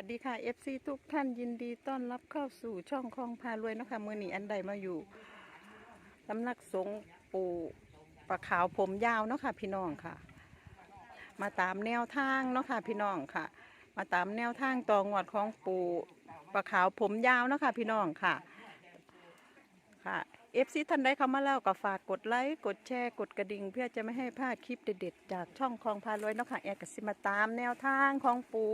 วัสดีค่ะ FC ทุกท่านยินดีต้อนรับเข้าสู่ช่องคลองพารวยนะคะมือหนีอันใดมาอยู่สำนักสงฆ์ปู่ปะขาวผมยาวเนาะค่ะพี่น้องค่ะ มาตามแนวทางเนาะค่ะพี่น้องค่ะ มาตามแนวทางตองวดของปู่ปะขาวผมยาวเนาะค่ะพี่น้องค่ะค่ะเอฟซีท่านใดเข้ามาแล้วก็ฝากกดไลค์กดแชร์กดกระดิ่ง เพื่อจะไม่ให้พลาดคลิปเด็ดๆ จากช่องคลองพารวยเนาะค่ะแอร์กสิมาตามแนวทางของปู่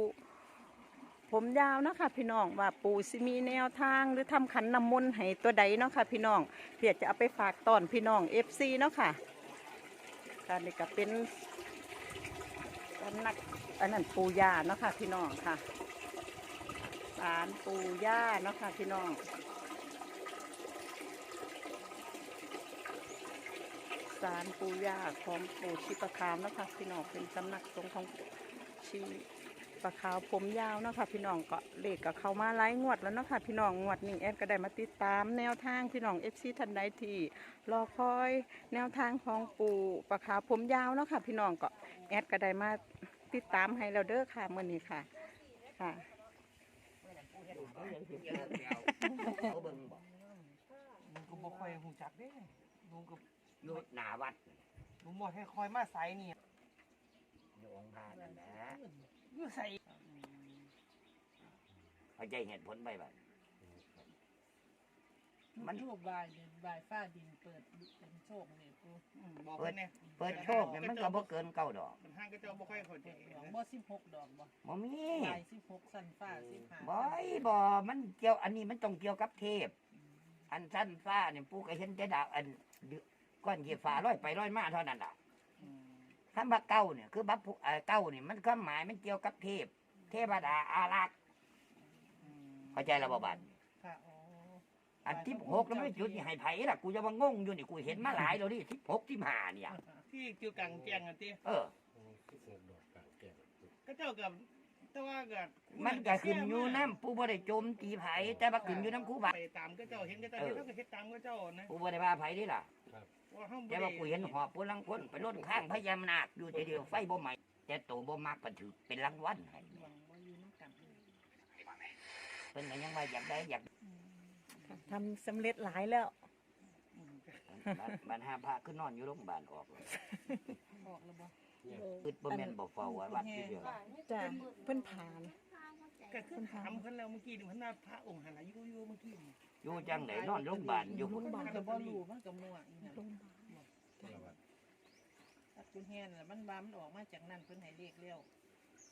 ผมยาวนะคะพี่น้องว่าปู่สิมีแนวทางหรือทำขันน้ำมนต์ให้ตัวใดเนาะค่ะพี่น้องเพื่อจะเอาไปฝากตอนพี่น้องเอฟซีเนาะค่ะการนี้ก็เป็นสำนักอันนั้นปูยาเนาะค่ะพี่น้องค่ะศาลปู่ย่าเนาะค่ะพี่น้องศาลปู่ย่าของปู่ชิปะคามเนาะค่ะพี่น้องเป็นสำนักสงของชี ปลาขาวผมยาวเนาะค่ะพี่น้องก็เลขก็เข้ามาไล่งวดแล้วเนาะค่ะพี่น้องงวดนี้แอดก็ได้มาติดตามแนวทางพี่น้องเอฟซีทันใดที่รอคอยแนวทางของปูปลาขาวผมยาวเนาะค่ะพี่น้องก็แอดก็ได้มาติดตามให้เราเด้อค่ะเมื่อนี้ค่ะค่ะ เขาเบิ่งบ่ลุงก็บ่ค่อยหูจักเด้ลุงก็อยู่หน้าวัดลุงบ่ให้คอยมาใส่นี่ อยู่องค์พระนั่นแหละ อยู่ใส่เข้าใจเหตุผลไปบ่มันโชคบายดินบายฟ้าดินเปิดเป็นโชคนี่กูบอกเพิ่นเนี่ยเปิดโชคเนี่ยมันก็บ่เกินเก้าดอกมันห้างก็เจ้าบ่ค่อยเข้าใจดอกบ่สิบหกดอกบ่บ่มีบายสิบหกสันฟ้าสิบห้าบ่อยบ่มันเกี่ยวอันนี้มันต้องเกี่ยวกับเทพ อันสั้นฟ้าเนี่ยปู่ก็เห็นแต่ดาวอันเดือก้อนเหยียบฟ้าร้อยไปร้อยมาเท่านั้นล่ะ คำว่าเก้าเนี่ยคือบัพพุเอ่อเก้าเนี่ยมันก็หมายมันเกี่ยวกับเทพ เทพดาอารักษ์เข้าใจแล้วบ่บัดค่ะอ๋ออันที่หกแล้วไม่จุดนี่ให้ไผล่ะกูจะมางงอยู่นี่กูเห็นมาหลายแล้วนี่ที่หกที่ห้าเนี่ย ที่จิวกังแจงกันติเออ ก็เจ้ากับ แต่ว่าก็มันก็ขึ้นอยู่น้ำปูบ่ได้โจมตีไผแต่ว่าขึ้นอยู่น้ำครูบาไปตามก็เจ้าเห็นก็เจ้าเห็นเท่าก็เฮ็ดตามก็เจ้านะปูบ่ได้ว่าไผนี่ล่ะว่าเฮาแต่ว่ากูเห็นหอบปูลังคนไปล้นข้างพญานาคอยู่แต่เดียวไฟบ่ไหม้แต่โตบ่มักก็ถือเป็นรางวัลให้หวังว่าอยู่น้ำกันเพิ่นก็ยังว่าอยากได้อยากทำสำเร็จหลายแล้วบ้านบ้านห้าพระขึ้นนอนอยู่โรงพยาบาลออกเลย บอกแล้วบ่ อึดบ่แม่นบ่เฝ้าว่าวัดอยู่เดียวจ้ะเพิ่นผ่าน ก็คือถามเพิ่นแล้วเมื่อกี้นี่เพิ่นว่าพระองค์หันอายุอยู่เมื่อกี้นี่อยู่จังไดนอนโรงพยาบาลอยู่มันก็บ่รู้มันก็มั่วอีนั่นโรงพยาบาลตัดกุญแฮน่ะมันบามันออกมาจากนั่นเพิ่นให้เลขเร็ว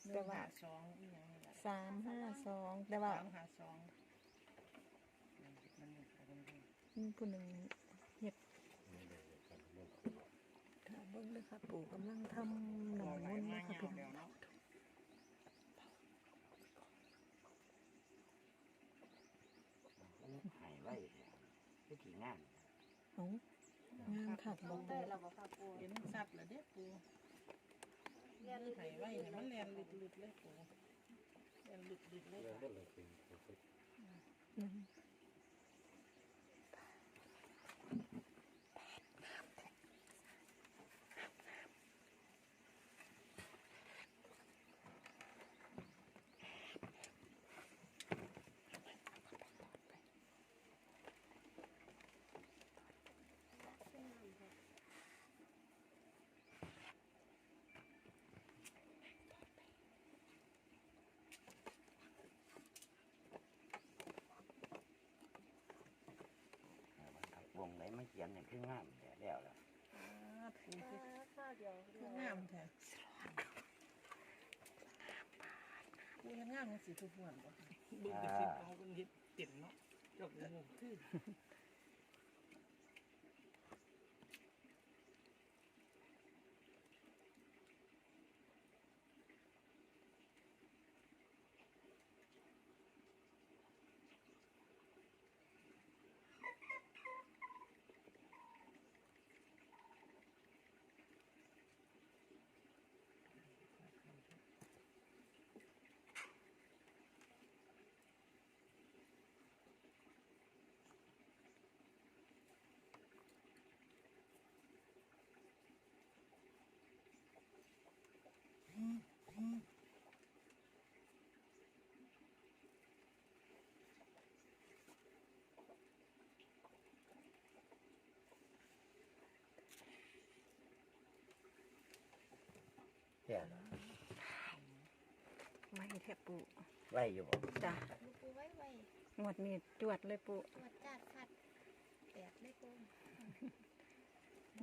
หนึ่งห้าสองอีหยังนี่แหละสามห้าสองแต่ว่าสามห้าสองมันนี่มันนี่มีผู้หนึ่งเห็ดค่ะ เบิ้งเลยค่ะปู่กำลังทำหนบ่องหมลายนต์มาเนาะค่ะยาวพี่น้แล้อวงเนาะให้ไว้ที่ที่งานเอ้างานค่ะบอกได้แล้วบ่ค่ะปูเห็นสัตว์แล้วเด้ปูเลียนไห้ไว้เนี่ยมันเลียนลึดๆเลยปูเลียนลึดๆเลยค่ะ วงไหนมาเขียนเนี่ยคืองามแต่แล้วล่ะอ่าปูคืองามแท้ปูเห็นงามมันสีทุกวันบ่เบิ่งกระสิบเอาเพิ่นเฮ็ดเต็มเนาะเจ้าก็งงคือ เนี่ยไม่แทบปูไว้อยู่บ่จ้ะลูกปูไว้ไว้งวดนี้จวดเลยปูตรวจจัดคัดแปดได้ปู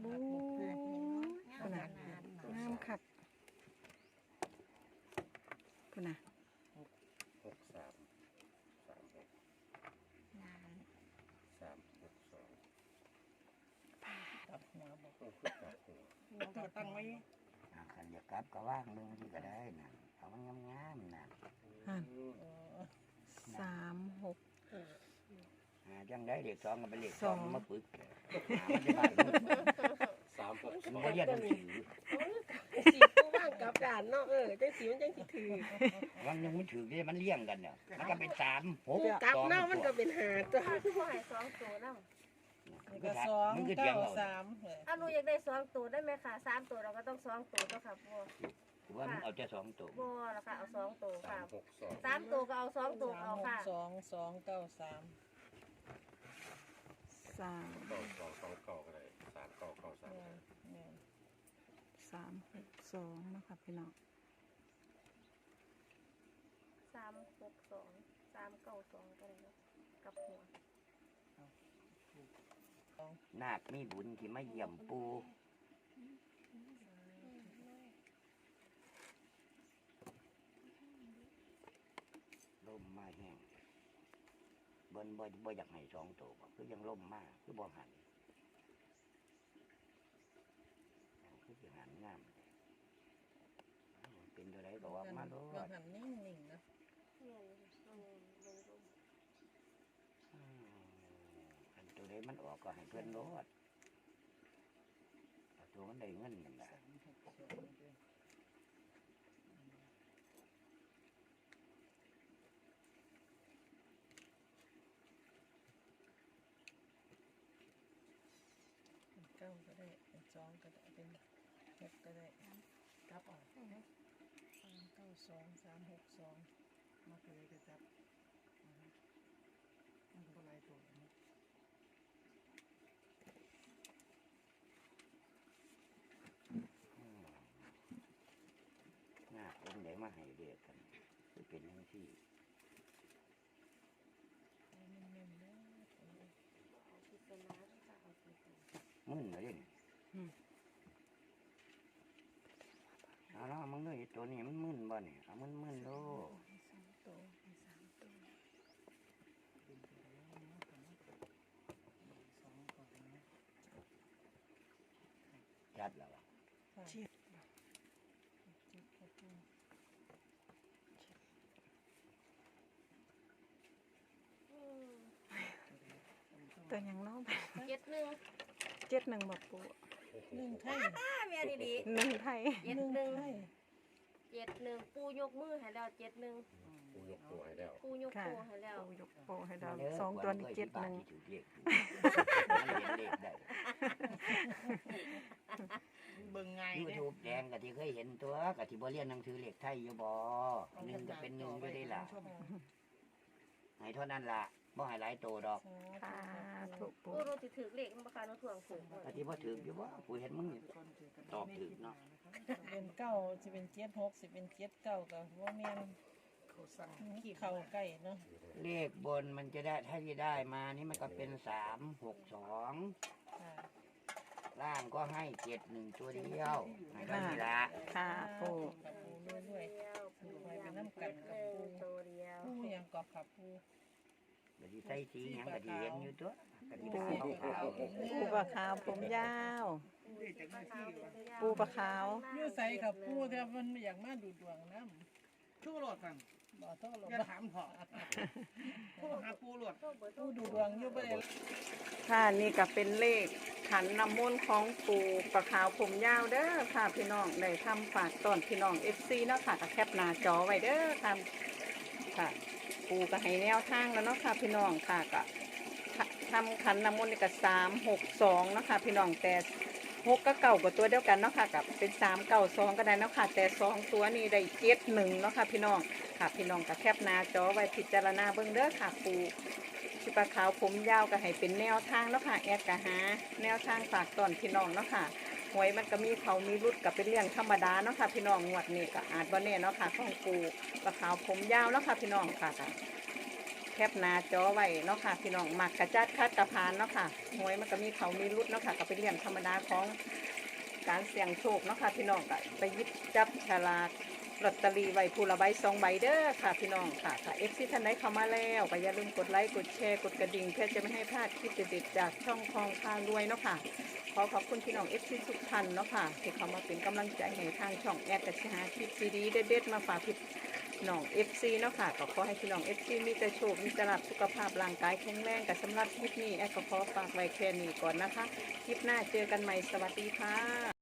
บูงามขนาดขนาดงามคักพุ่นน่ะหกสามสามหกงามสามหกสองตับหัวบอกต้องขึ้นกับหัวเราก็ตั้งไว้ อ่าคันอยากกลับก็ว่างเบิ่งที่ก็ได้นั่นเอามันงามๆนั่นอ่านเออสามหก อ่าจังได้เด็กสองก็เป็นเด็กสสอองงมาปึกหามันได้บ้านมันสามหกสมันองบ่เรียนหนังสือสีผู้ว่างกับด่านเนาะเออจังสีมันจังสิถือวันหนึงมันถือได้มันเลี้ยงกันเนี่ยมันก็เป็นสามหกผู้กลับสองเนาะมันก็เป็นหาตัวถ้าทุกคนให้สองตัว แล้วนี่ก็สองมันก็เถียงเก้าเราสามเออถ้าหนูอยากได้สองตัวได้ไหมคะสามตัวเราก็ต้องสองตัวเจ้าค่ะบัวถือว่ามันเอาจะสองตัวบัวแล้วค่ะเอาสองตัวสาค่ะมหกสองสามตัวก็เอาสองตัวสามเอาหกค่ะสองสองเก้าสามสามสองสองสองเก้าก็ได้สามเก้าเก้าสามเนี่ยก็ได้เนี่ยสามหกสองเนาะคะพี่น้องสามหกสองสามเก้าสองก็ได้เนาะกับหัว นาคมีบุญที่มาเยี่ยมปูลมมาแห้งบนบ่บ่อยากให้สองตัวคือยังลมมากคือบ่หันคือสิหันงามเป็นตัวใดก็ว่ามาโลบางดหันนิ่งๆนะ เนี่ยอืมเบิ่งดู อืมอันตัวใด มันออกก็ให้เพื่อนโลดตัวมันได้เงินนั่นแหละเก้าก็ได้เป็นสองก็ได้เป็นหกก็ได้กลับออกสามเก้าสองสามหกสองมาเคยจะจับอ่าฮะมันก็ลายตัวนะ อืมหน้าคนไหนมาให้เรียกกันคือ เป็นอย่างที่เอาเน้นๆนะเอาพิจารณาด้วยค่ะเอาพิจารณามึนเลยนี่เอาละมึงด้วยตัวนี้มันมึนบ่เนี่ยเอามันมึนโลสองตัวสามตัวสองก่อนนะจัดแล้วอะค่ะเจ็ด เจ็ดก็คือ อืม ตัวยังเน้องเจ็ดหนึ่งเจ็ดหนึ่งบอกปูหนึ่งไทยอ่าเมียดีหนึ่งไทยๆเจ็ดหนึ่งหนึ่งไทยเจ็ดหนึ่งปูยกมือให้แล้วเจ็ดหนึ่งกูยกตัวให้แล้วปูยกค่ะปูให้แล้วปูยกโปให้เรามาด้สองตัวนี้เจ็ดหนึ่งที่ถือเลขอยู่มันเห็นเลขได้เบิ่งไงยูเนี่ยทูบแดงกะที่เคยเห็นตัวกะที่บ่เรียนหนังสือเลขไทยอยู่บ่หนึ่งก็เป็นหนึ่งอยู่ได้ล่ะให้เท่านั้นล่ะ บ่ให้หลายโตดอกค่ะถูกปูปูรู้สิถือเลขมันประคาหนูถ่วงถือหมดกะที่บ่ถืออยู่บ่ผู้เห็นมึงตอบถือเนาะเป็นเก้าสิเป็นเจ็ดหกสิเป็นเจ็ดเก้ากับว่าแม่นเขาสั่งขี้เข่าใกล้เนาะเลขบนมันจะได้ถ้าจะได้มานี่มันก็เป็นสามหกสองค่ะล่างก็ให้เจ็ดหนึ่งตัวเดียวให้ได้ทีละค่ะปูกับปูเรื่อยเดียวๆปูไปเป็นน้ำกันกับปูตัวเดียวปูยังกอบขับปู กดีใส่สีหยังกดีเห็นอยู่ตัวกะที่ปูขาวขาวปูปลาขาวผมยาว ปูปลาขาว อยู่ใส่กับปูแต่มันไม่อยากมาดูดวงน้ชั่วหลดกันบ่ต้องหลอย่าถามถอะโทรหาปูหลดปูดูดวงอยู่ได้ค่ะนี่ก็เป็นเลขขันน้ำมนต์ของปูปลาขาวผมยาวเด้อค่ะพี่น้องได้ทำฝากตอนพี่น้องเอฟซีเนาะค่ะก็แคปหน้าจอไว้เด้อค่ะค่ะ ปูก็ให้แนวทางแล้วเนาะค่ะพี่น้องค่ะก็ทำขันน้ำมนต์นี่ก็สามหกสองเนาะค่ะพี่น้องแต่หกก็เก่ากับตัวเดียวกันเนาะค่ะกับเป็นสามเก่าสองก็ได้เนาะค่ะแต่สองตัวนี้ได้เจ็ดหนึ่งเนาะค่ะพี่น้องค่ะพี่น้องก็แคปหน้าจอไว้พิจารณาเบิ่งเด้อค่ะปูสิปลาขาวผมยาวก็ให้เป็นแนวทางเนาะค่ะแอดกะหาแนวทางฝากตอนพี่น้องเนาะค่ะ หวยมันก็มีเขามีรุดกับเป็นเรื่องธรรมดาเนาะค่ะพี่น้องงวดนี้ก็อาจบ่แน่เนาะค่ะของปูปลาขาวผมยาวเนาะค่ะพี่น้องค่ะค่ะแคบหน้าจอไว้เนาะค่ะพี่น้องมักกระจัดคัดกระพานเนาะค่ะหวยมันก็มีเขามีรุดเนาะค่ะก็เป็นเรื่องธรรมดาของการเสี่ยงโชคเนาะค่ะพี่น้องก็ไปยิบจับฉลาก ลอตเตอรี่ไว้ผู้ละใบสองใบเด้อค่ะพี่น้องค่ะค่ะเอฟซีท่านใดเข้ามาแล้วก็อย่าลืมกดไลค์กดแชร์กดกระดิ่งเพื่อจะไม่ให้พลาดคลิปเด็ดๆจากช่องคลองพารวยเนาะค่ะขอขอบคุณพี่น้องเอฟซีทุกท่านเนาะค่ะที่เข้ามาเป็นกำลังใจให้ทางช่องแอดกัชาคลิปดีๆเด็ดๆมาฝากพี่น้องเอฟซีเนาะค่ะก็ขอให้พี่น้องเอฟซีมีแต่โชคมีแต่ลาภสุขภาพร่างกายแข็งแรงกับสำหรับคลิปนี้แอดก็ขอฝากไว้แค่นี้ก่อนนะคะคลิปหน้าเจอกันใหม่สวัสดีค่ะ